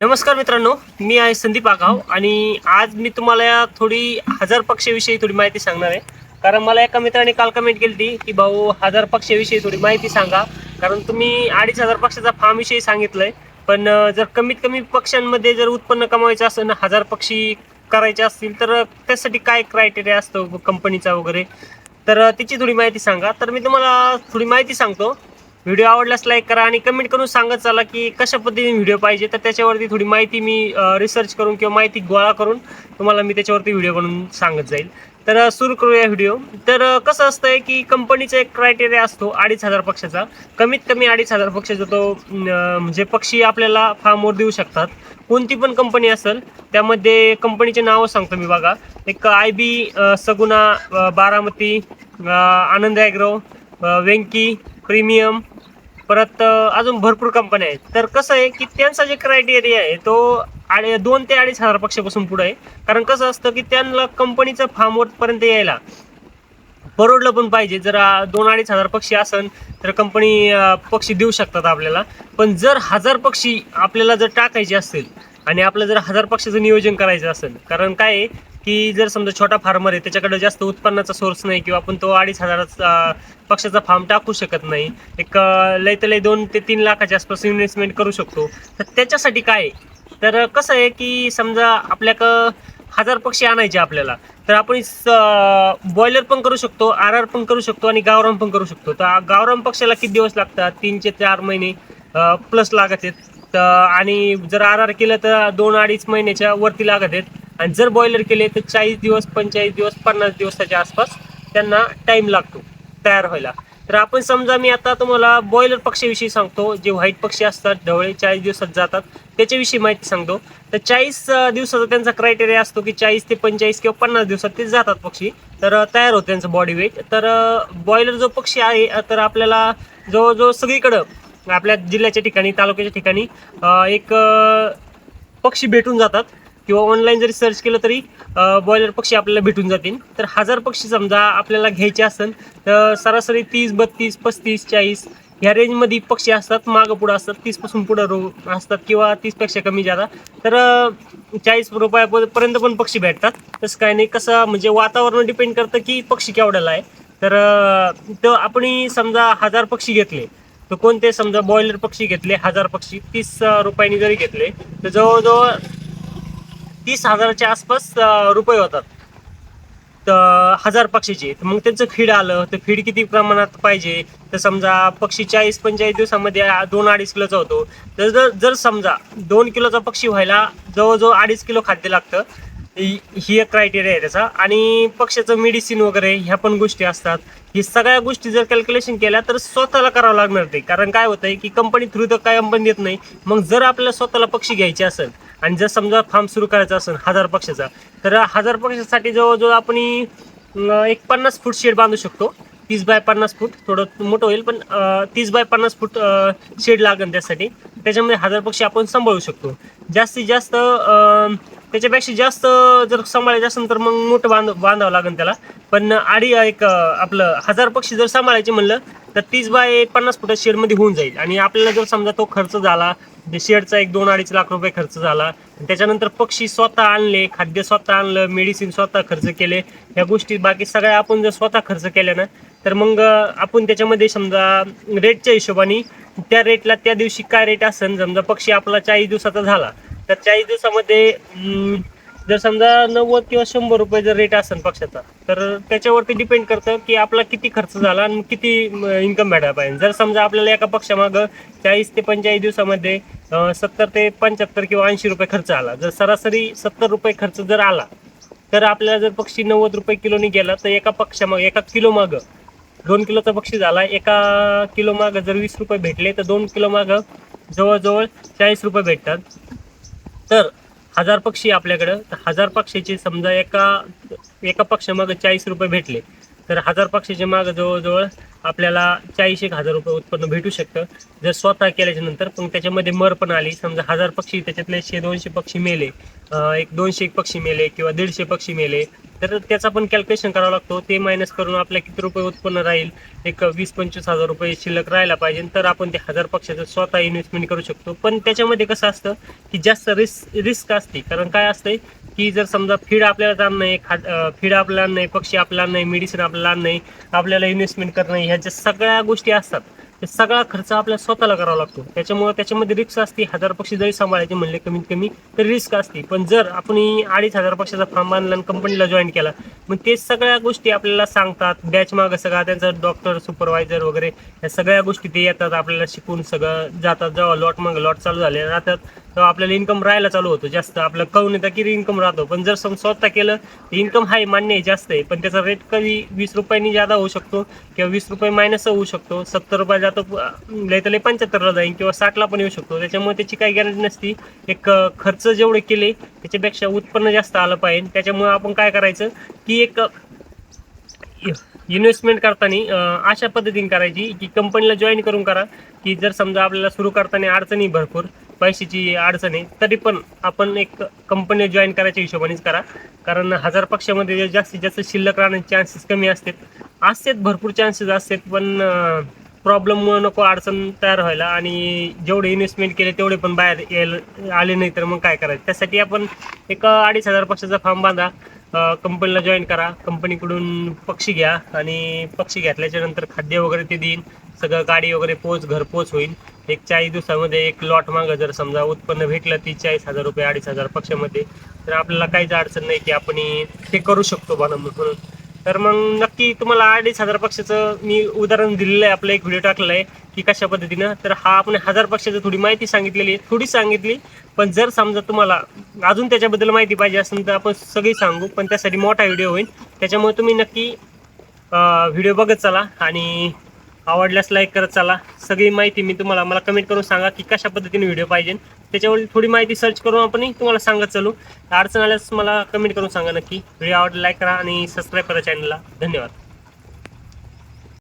नमस्कार मित्रांनो मी आहे संदीप आगाव आणि आज मी तुम्हाला थोडी हजार पक्षाविषयी थोडी माहिती सांगणार आहे. कारण मला एका मित्राने काल कमेंट केली होती की भाऊ हजार पक्षाविषयी थोडी माहिती सांगा. कारण तुम्ही अडीच हजार पक्षाचा फार्म विषयी सांगितलंय. पण जर कमीत कमी पक्ष्यांमध्ये जर उत्पन्न कमावायचं असेल ना हजार पक्षी करायचे असतील तर त्यासाठी काय क्रायटेरिया असतो कंपनीचा वगैरे? तर त्याची थोडी माहिती सांगा. तर मी तुम्हाला थोडी माहिती सांगतो. व्हिडिओ आवडल्यास लाईक करा आणि कमेंट करून सांगत चला की कशा पद्धतीने व्हिडिओ पाहिजे. तर त्याच्यावरती थोडी माहिती मी रिसर्च करून किंवा माहिती गोळा करून तुम्हाला मी त्याच्यावरती व्हिडिओ बनवून सांगत जाईल. तर सुरू करूया व्हिडिओ. तर कसं असतं आहे की कंपनीचा एक क्रायटेरिया असतो अडीच हजार पक्षाचा. कमीत कमी अडीच हजार पक्षाचा तो म्हणजे पक्षी आपल्याला फार्मवर देऊ शकतात. कोणती पण कंपनी असेल त्यामध्ये कंपनीचे नावं सांगतो मी बघा. एक I B Saguna Baramati Anand agro Venky premium परत अजून भरपूर कंपन्या आहेत. तर कसं आहे की त्यांचा जे क्रायटेरिया आहे तो दोन ते अडीच हजार पक्षापासून पुढे आहे. कारण कसं असतं की त्यांना कंपनीचं फार्मवर पर्यंत यायला परवडलं पण पाहिजे. जर दोन अडीच हजार पक्षी असन तर कंपनी पक्षी देऊ शकतात आपल्याला. पण जर हजार पक्षी आपल्याला जर टाकायचे असतील आणि आपलं जर हजार पक्षाचं नियोजन करायचं असेल कारण काय आहे की जर समजा छोटा फार्मर आहे त्याच्याकडे जास्त उत्पन्नाचा सोर्स नाही किंवा आपण तो अडीच हजाराचा पक्षाचा फार्म टाकू शकत नाही. एक लय तर लय दोन ते तीन लाखाच्या आसपास इन्व्हेस्टमेंट करू शकतो. तर त्याच्यासाठी काय आहे? तर कसं आहे की समजा आपल्याक हजार पक्षी आणायचे आपल्याला तर आपण बॉयलर पण करू शकतो आर आर पण करू शकतो आणि गावरान पण करू शकतो. तर गावरान पक्षाला किती दिवस लागतात? तीनचे चार महिने प्लस लागत आहेत. तर आणि जर आर आर केलं तर दोन अडीच महिन्याच्या वरती लागत आहेत. आणि जर बॉयलर केले तर चाळीस दिवस पंचेचाळीस दिवस पन्नास दिवसाच्या आसपास त्यांना टाईम लागतो तयार व्हायला. तर आपण समजा मी आता तुम्हाला बॉयलर पक्षाविषयी सांगतो जे व्हाईट पक्षी असतात ढवळे चाळीस दिवसात जातात त्याच्याविषयी माहिती सांगतो. तर चाळीस दिवसाचा त्यांचा क्रायटेरिया असतो की चाळीस ते पंचेचाळीस किंवा पन्नास दिवसात ते जातात पक्षी तर तयार होतं त्यांचं बॉडी वेट तर बॉयलर जो पक्षी आहे तर आपल्याला जवळजवळ सगळीकडं आपल्या जिल्ह्याच्या ठिकाणी तालुक्याच्या ठिकाणी एक पक्षी भेटून जातात. किंवा ऑनलाईन जरी सर्च केलं तरी बॉयलर पक्षी आपल्याला भेटून जातील. तर हजार पक्षी समजा आपल्याला घ्यायचे असेल तर सरासरी तीस बत्तीस पस्तीस चाळीस ह्या रेंजमध्ये पक्षी असतात मागं पुढं असतात तीसपासून पुढं रो असतात किंवा तीसपेक्षा कमी जादा. तर चाळीस रुपयापर्यंत पण पक्षी भेटतात. तसं काय नाही कसं म्हणजे वातावरण डिपेंड करतं की पक्षी केवढ्याला आहे. तर तर आपण समजा हजार पक्षी घेतले तर कोणते? समजा बॉयलर पक्षी घेतले हजार पक्षी तीस रुपयांनी जरी घेतले तर जवळजवळ तीस हजाराच्या आसपास रुपये होतात. तर हजार पक्षीचे. तर मग त्यांचं फीड आलं तर फीड किती प्रमाणात पाहिजे? तर समजा पक्षी चाळीस पंचेचाळीस दिवसामध्ये दोन अडीच किलोचा होतो. तर जर जर समजा दोन किलोचा पक्षी व्हायला जवळजवळ अडीच किलो खाद्य लागतं ही ही एक क्रायटेरिया आहे त्याचा. आणि पक्षाचं मेडिसिन वगैरे ह्या पण गोष्टी असतात. ही सगळ्या गोष्टी जर कॅल्क्युलेशन केल्या तर स्वतःला करावं लागणार ते. कारण काय होतंय की कंपनी थ्रू तर काय कंपनी देत नाही. मग जर आपल्याला स्वतःला पक्षी घ्यायचे असेल आणि जर समजा फार्म सुरू करायचा असेल हजार पक्षाचा तर हजार पक्षासाठी जवळजवळ आपण एक पन्नास फूट शेड बांधू शकतो. तीस बाय पन्नास फूट थोडं मोठं होईल पण तीस बाय पन्नास फूट शेड लागेल त्यासाठी. त्याच्यामध्ये हजार पक्षी आपण सांभाळू शकतो. जास्तीत जास्त त्याच्यापेक्षा जास्त जर सांभाळायचं असेल तर मग मोठं बांध बांधावं लागेल त्याला. पण आडी एक आपलं हजार पक्षी जर सांभाळायचे म्हणलं तर तीस बाय पन्नास फुटा शेडमध्ये होऊन जाईल. आणि आपल्याला जर समजा तो खर्च झाला म्हणजे शेडचा एक दोन अडीच लाख रुपये खर्च झाला. त्याच्यानंतर पक्षी स्वतः आणले खाद्य स्वतः आणलं मेडिसिन स्वतः खर्च केले. ह्या गोष्टी बाकी सगळ्या आपण जर स्वतः खर्च केल्या ना तर मग आपण त्याच्यामध्ये समजा रेटच्या हिशोबाने त्या रेटला त्या दिवशी काय रेट असेल समजा पक्षी आपला चाळीस दिवसाचा झाला तर चाळीस दिवसामध्ये जर समजा नव्वद किंवा शंभर रुपये जर रेट असेल पक्षाचा तर त्याच्यावरती डिपेंड करतं की आपला किती खर्च झाला आणि किती इन्कम भेटायला पाहिजे. जर समजा आपल्याला एका पक्षामागं चाळीस ते पंचेचाळीस दिवसामध्ये सत्तर ते पंच्याहत्तर किंवा ऐंशी रुपये खर्च आला. जर सरासरी सत्तर रुपये खर्च जर आला तर आपल्याला जर पक्षी नव्वद रुपये किलोनी गेला तर एका पक्षामाग एका किलो मागं दोन किलोचा पक्षी झाला एका किलो मागं जर वीस रुपये भेटले तर दोन किलो मागं जवळजवळ चाळीस रुपये भेटतात. तर हजार पक्षी आपल्याकडं तर हजार पक्षीचे समजा एका एका पक्षामागं चाळीस रुपये भेटले तर हजार पक्षीचे माग जवळजवळ आपल्याला चाळीस एक हजार रुपये उत्पन्न भेटू शकतं. जर स्वतः केल्याच्यानंतर पण त्याच्यामध्ये मर पण आली. समजा हजार पक्षी त्याच्यातले शे दोनशे पक्षी मेले एक दोनशे एक पक्षी मेले किंवा दीडशे पक्षी मेले तर त्याचा पण कॅल्क्युलेशन करावा लागतो. ते मायनस करून आपल्या किती रुपये उत्पन्न राहील? एक वीस पंचवीस हजार रुपये शिल्लक राहायला पाहिजे. तर आपण ते हजार पक्षाचं स्वतः इन्व्हेस्टमेंट करू शकतो. पण त्याच्यामध्ये कसं असतं की जास्त रिस्क रिस्क असते. कारण काय असतंय? की जर समजा फीड आपल्याला जाण नाही खाद फीड आपल्याला नाही पक्षी आपल्याला नाही मेडिसिन आपल्याला नाही आपल्याला इन्व्हेस्टमेंट करणं नाही ह्याच्या सगळ्या गोष्टी असतात. ते सगळा खर्च आपल्याला स्वतःला करावा लागतो. त्याच्यामुळे त्याच्यामध्ये रिस्क असते. हजार पक्षी जरी सांभाळायचे म्हणले कमीत कमी तर रिस्क असते. पण जर आपण अडीच हजार पक्षाचा फार्म बांधला आणि कंपनीला जॉईन केला मग ते सगळ्या गोष्टी आपल्याला सांगतात. बॅच मागं सगळा त्यांचा डॉक्टर सुपरवायझर वगैरे या सगळ्या गोष्टी ते येतात. आपल्याला शिकून सगळं जातात. जेव्हा लॉट मागं लॉट चालू झाले जातात तर आपल्याला इन्कम राहायला चालू होतो जास्त. आपलं कळून येतं की इन्कम राहतो. पण जर सम स्वतः केलं तर इन्कम हाय मान्य आहे जास्त आहे. पण त्याचा रेट कधी वीस रुपयांनी जादा होऊ शकतो किंवा वीस रुपये मायनस होऊ शकतो. सत्तर रुपये जातो लय तर लय पंच्याहत्तरला जाईल किंवा साठला पण येऊ शकतो. त्याच्यामुळे त्याची काही गॅरंटी नसती. एक खर्च जेवढे केले त्याच्यापेक्षा उत्पन्न जास्त आलं पाहिजे. त्याच्यामुळे आपण काय करायचं की एक इन्व्हेस्टमेंट करताना अशा पद्धतीने करायची की कंपनीला जॉईन करून करा की जर समजा आपल्याला सुरू करताना अडचणी भरपूर पैशाची अडचण आहे तरी पण आपण एक कंपनी जॉईन करायच्या हिशोबानेच करा. कारण हजार पक्षामध्ये जास्तीत जास्त शिल्लक राहण्याचे चान्सेस कमी असतात. असतात भरपूर चान्सेस असतात पण प्रॉब्लेममुळे नको अडचण तयार व्हायला. आणि जेवढे इन्व्हेस्टमेंट केले तेवढे पण बाहेर यायला आले नाही तर मग काय करायचं? त्यासाठी आपण एक अडीच हजार पक्षाचा फॉर्म बांधा. कंपनीला जॉईन करा. कंपनीकडून पक्षी घ्या. आणि पक्षी घेतल्याच्या नंतर खाद्य वगैरे ते देईन. सगळं गाडी वगैरे पोच घरपोच होईल. एक चाळीस दिवसामध्ये एक लॉट मागं जर समजा उत्पन्न भेटलं ती चाळीस हजार रुपये अडीच हजार पक्षामध्ये तर आपल्याला काहीच अडचण नाही की आपण ते करू शकतो बा म्हणून. तर मग नक्की तुम्हाला अडीच हजार पक्षाचं मी उदाहरण दिलेलं आहे आपलं एक व्हिडिओ टाकलेला आहे की कशा पद्धतीनं. तर हा आपण हजार पक्षाचं थोडी माहिती सांगितलेली आहे थोडी सांगितली. पण जर समजा तुम्हाला अजून त्याच्याबद्दल माहिती पाहिजे असेल तर आपण सगळी सांगू पण त्यासाठी मोठा व्हिडिओ होईल. त्याच्यामुळे तुम्ही नक्की व्हिडिओ बघत चला आणि आवडल्यास लाईक करत चला. सगळी माहिती मी तुम्हाला मला कमेंट करून सांगा की कशा पद्धतीने व्हिडिओ पाहिजे. त्याच्यावर थोडी माहिती सर्च करून आपण तुम्हाला सांगत चालू. अडचण आल्यास मला कमेंट करून सांगा नक्की. व्हिडिओ आवडला लाईक करा आणि सबस्क्राईब करा चॅनलला धन्यवाद.